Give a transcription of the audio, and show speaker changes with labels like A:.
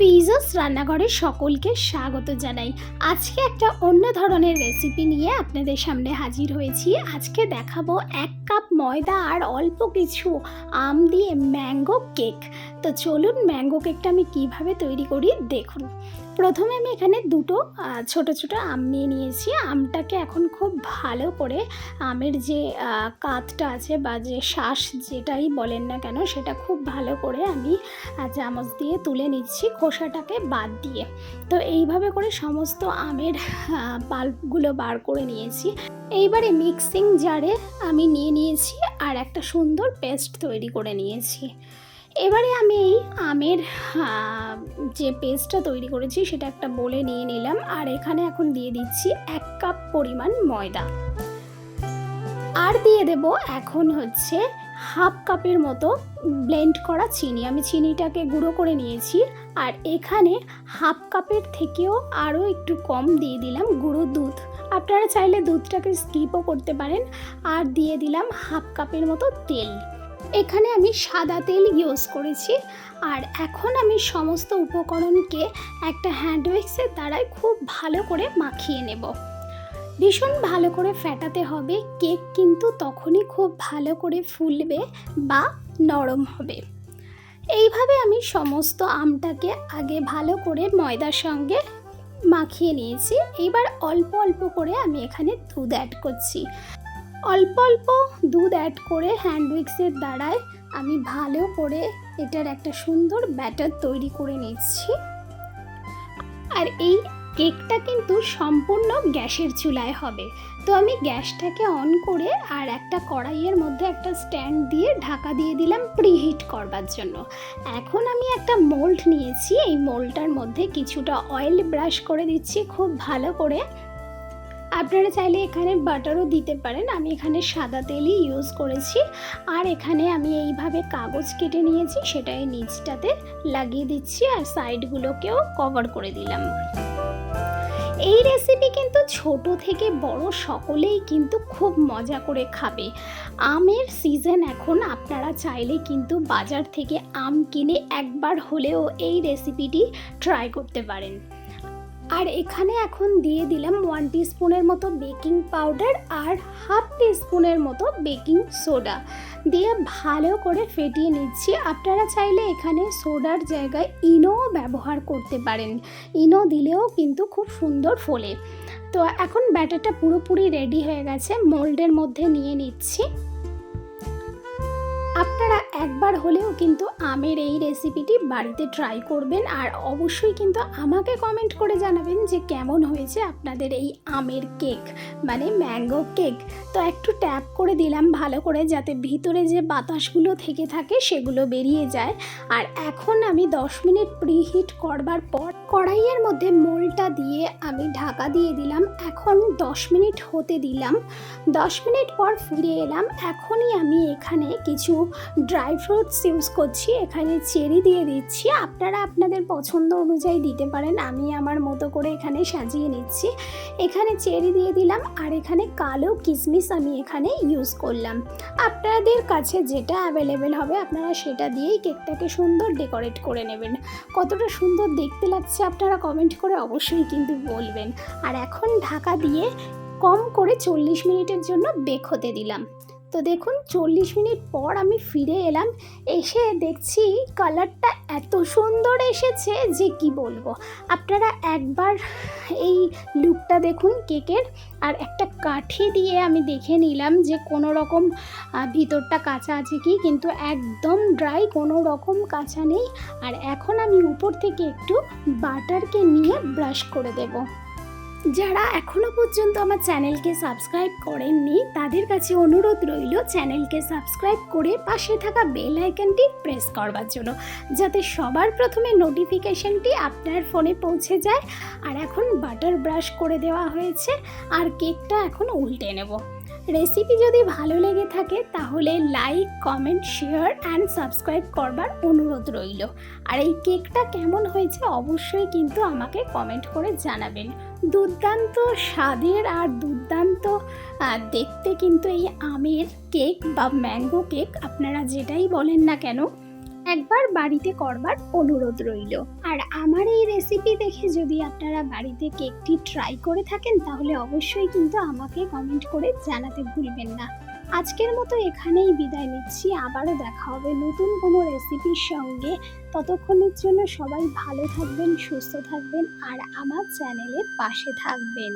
A: ফিজাস রান্নাঘরে সকলকে স্বাগত জানাই। আজকে একটা অন্য ধরনের রেসিপি নিয়ে আপনাদের সামনে হাজির হয়েছি। আজকে দেখাবো এক কাপ ময়দা আর অল্প কিছু আম দিয়ে ম্যাঙ্গো কেক তো চলুন ম্যাঙ্গো কেকটা আমি কীভাবে তৈরি করি দেখুন। প্রথমে আমি এখানে দুটো ছোট ছোট আম নিয়ে নিয়েছি। আমটাকে এখন খুব ভালো করে আমের যে কাতটা আছে বা যে শ্বাস যেটাই বলেন না কেন, সেটা খুব ভালো করে আমি চামচ দিয়ে তুলে নিচ্ছি খোসাটাকে বাদ দিয়ে। তো এইভাবে করে সমস্ত আমের পাল্পগুলো বার করে নিয়েছি। এইবারে মিক্সিং জারে আমি নিয়ে নিয়েছি আর একটা সুন্দর পেস্ট তৈরি করে নিয়েছি। এবারে আমি এই আমের যে পেস্টটা তৈরি করেছি সেটা একটা বলে নিয়ে নিলাম আর এখানে এখন দিয়ে দিচ্ছি এক কাপ পরিমাণ ময়দা। আর দিয়ে দেব এখন হচ্ছে হাফ কাপের মতো ব্লেন্ড করা চিনি। আমি চিনিটাকে গুঁড়ো করে নিয়েছি আর এখানে হাফ কাপের থেকেও আরও একটু কম দিয়ে দিলাম গুঁড়ো দুধ। আপনারা চাইলে দুধটাকে স্কিপও করতে পারেন। আর দিয়ে দিলাম হাফ কাপের মতো তেল। এখানে আমি সাদা তেল ইউজ করেছি। আর এখন আমি সমস্ত উপকরণকে একটা হ্যান্ড উইক্সের দ্বারাই খুব ভালো করে মাখিয়ে নেব। ভীষণ ভালো করে ফেটাতে হবে, কেক কিন্তু তখনই খুব ভালো করে ফুলবে বা নরম হবে। এইভাবে আমি সমস্ত আমটাকে আগে ভালো করে ময়দার সঙ্গে মাখিয়ে নিয়েছি। এবার অল্প অল্প করে আমি এখানে দুধ অ্যাড করছি। অল্প অল্প দুধ অ্যাড করে হ্যান্ড উইক্সের দ্বারায় আমি ভালো করে এটার একটা সুন্দর ব্যাটার তৈরি করে নিচ্ছি। আর এই কেকটা কিন্তু সম্পূর্ণ গ্যাসের চুলায় হবে। তো আমি গ্যাসটাকে অন করে আর একটা কড়াইয়ের মধ্যে একটা স্ট্যান্ড দিয়ে ঢাকা দিয়ে দিলাম প্রিহিট করবার জন্য। এখন আমি একটা মোল্ড নিয়েছি। এই মোল্ডটার মধ্যে কিছুটা অয়েল ব্রাশ করে দিচ্ছি খুব ভালো করে। আপনারা চাইলে এখানে বাটারও দিতে পারেন। আমি এখানে সাদা তেলই ইউজ করেছি। আর এখানে আমি এইভাবে কাগজ কেটে নিয়েছি, সেটাই নিচটাতে লাগিয়ে দিচ্ছি আর সাইডগুলোকেও কভার করে দিলাম। এই রেসিপি কিন্তু ছোট থেকে বড় সকলেই কিন্তু খুব মজা করে খাবে। আমের সিজন এখন, আপনারা চাইলে কিন্তু বাজার থেকে আম কিনে একবার হলেও এই রেসিপিটি ট্রাই করতে পারেন। আর এখানে এখন দিয়ে দিলাম ওয়ান স্পুনের মতো বেকিং পাউডার আর হাফ স্পুনের মতো বেকিং সোডা দিয়ে ভালো করে ফেটিয়ে নিচ্ছি। আপনারা চাইলে এখানে সোডার জায়গায় ইনোও ব্যবহার করতে পারেন। ইনো দিলেও কিন্তু খুব সুন্দর ফোলে। তো এখন ব্যাটারটা পুরোপুরি রেডি হয়ে গেছে। মোল্ডের মধ্যে নিয়ে নিচ্ছি। একবার হলেও কিন্তু আমের এই রেসিপিটি বাড়িতে ট্রাই করবেন আর অবশ্যই কিন্তু আমাকে কমেন্ট করে জানাবেন যে কেমন হয়েছে আপনাদের এই আমের কেক মানে ম্যাঙ্গো কেক তো একটু ট্যাপ করে দিলাম ভালো করে যাতে ভিতরে যে বাতাসগুলো থেকে থাকে সেগুলো বেরিয়ে যায়। আর এখন আমি 10 মিনিট প্রিহিট করবার পর কড়াইয়ের মধ্যে মোলটা দিয়ে আমি ঢাকা দিয়ে দিলাম। এখন 10 মিনিট হতে দিলাম। 10 মিনিট পর ফিরে এলাম। এখনই আমি এখানে কিছু ড্রাই ফ্রুটস ইউজ করছি, এখানে চেরি দিয়ে দিচ্ছি। আপনারা আপনাদের পছন্দ অনুযায়ী দিতে পারেন, আমি আমার মতো করে এখানে সাজিয়ে নিচ্ছি। এখানে চেরি দিয়ে দিলাম, আর এখানে কালো কিশমিশ আমি এখানে ইউজ করলাম। আপনাদের কাছে যেটা অ্যাভেলেবেল হবে, আপনারা সেটা দিয়েই কেকটাকে সুন্দর ডেকোরেট করে নেবেন। কতটা সুন্দর দেখতে লাগছে আপনারা কমেন্ট করে অবশ্যই কিন্তু বলবেন। আর এখন ঢাকা দিয়ে কম করে চল্লিশ মিনিটের জন্য বেক হতে দিলাম। তো দেখুন, চল্লিশ মিনিট পর আমি ফিরে এলাম, এসে দেখছি কালারটা এত সুন্দর এসেছে যে কি বলব। আপনারা একবার এই লুকটা দেখুন কেকের, আর একটা কাঠি দিয়ে আমি দেখে নিলাম যে কোনো রকম ভিতরটা কাঁচা আছে কি, কিন্তু একদম ড্রাই কোনো রকম কাঁচা নেই। আর এখন আমি উপর থেকে একটু বাটারকে নিয়ে ব্রাশ করে দেবো। যারা এখনও পর্যন্ত আমার চ্যানেলকে সাবস্ক্রাইব করেননি, তাদের কাছে অনুরোধ রইল চ্যানেলকে সাবস্ক্রাইব করে পাশে থাকা বেল আইকনটি প্রেস করবার জন্য, যাতে সবার প্রথমে নোটিফিকেশনটি আপনার ফোনে পৌঁছে যায়। আর এখন বাটার ব্রাশ করে দেওয়া হয়েছে, আর কেকটা এখন উল্টে নেব। রেসিপি যদি ভালো লেগে থাকে, তাহলে like comment share and subscribe করবার অনুরোধ রইল। আর এই কেকটা কেমন হয়েছে অবশ্যই কিন্তু আমাকে কমেন্ট করে জানাবেন। দুর্দান্ত স্বাদের আর দুর্দান্ত দেখতে কিন্তু এই আমের কেক বা ম্যাঙ্গো কেক, আপনারা যেটাই বলেন না কেন একবার বাড়িতে করবার অনুরোধ রইল। আর আমার এই রেসিপি দেখে যদি আপনারা বাড়িতে কেকটি ট্রাই করে থাকেন, তাহলে অবশ্যই কিন্তু আমাকে কমেন্ট করে জানাতে ভুলবেন না। আজকের মতো এখানেই বিদায় নিচ্ছি। আবারও দেখা হবে নতুন কোনো রেসিপির সঙ্গে। ততক্ষণের জন্য সবাই ভালো থাকবেন, সুস্থ থাকবেন, আর আমার চ্যানেলের পাশে থাকবেন।